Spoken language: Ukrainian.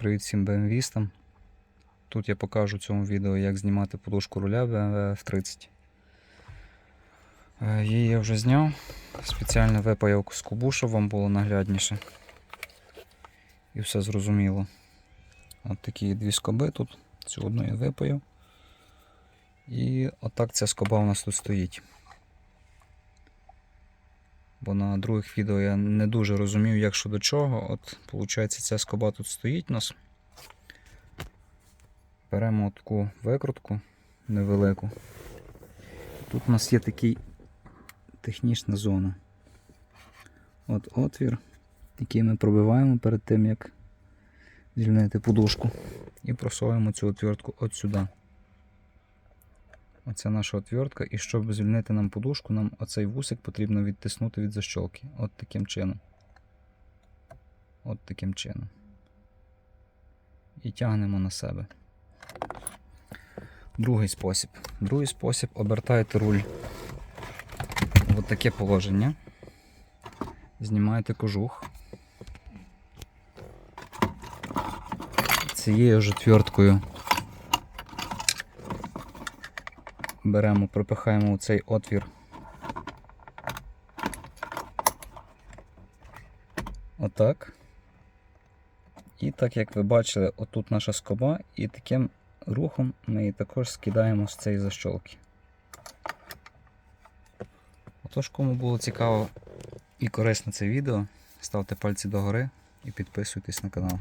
Привіт всім BMW-стам. Тут я покажу в цьому відео, як знімати подушку руля BMW F30. Е, Її я вже зняв. Спеціально випаяв скобу, щоб вам було наглядніше. І все зрозуміло. От такі дві скоби тут. Цю одну я випаяв. І отак ця скоба у нас тут стоїть. Бо на других відео я не дуже розумів, як що до чого. От, виходить, ця скоба тут стоїть у нас. Беремо таку викрутку невелику. Тут у нас є такий технічна зона. От отвір, який ми пробиваємо перед тим, як звільнити подушку. І просовуємо цю отвертку от сюди. Оце наша отвертка, і щоб звільнити нам подушку, нам оцей вусик потрібно відтиснути від защолки. От таким чином. От таким чином. І тягнемо на себе. Другий спосіб. Другий спосіб обертаєте руль в таке положення. Знімаєте кожух. Цією ж отверткою беремо, пропихаємо у цей отвір. Отак. І так як ви бачили, отут наша скоба, і таким рухом ми її також скидаємо з цієї защолки. Отож, кому було цікаво і корисне це відео, ставте пальці догори і підписуйтесь на канал.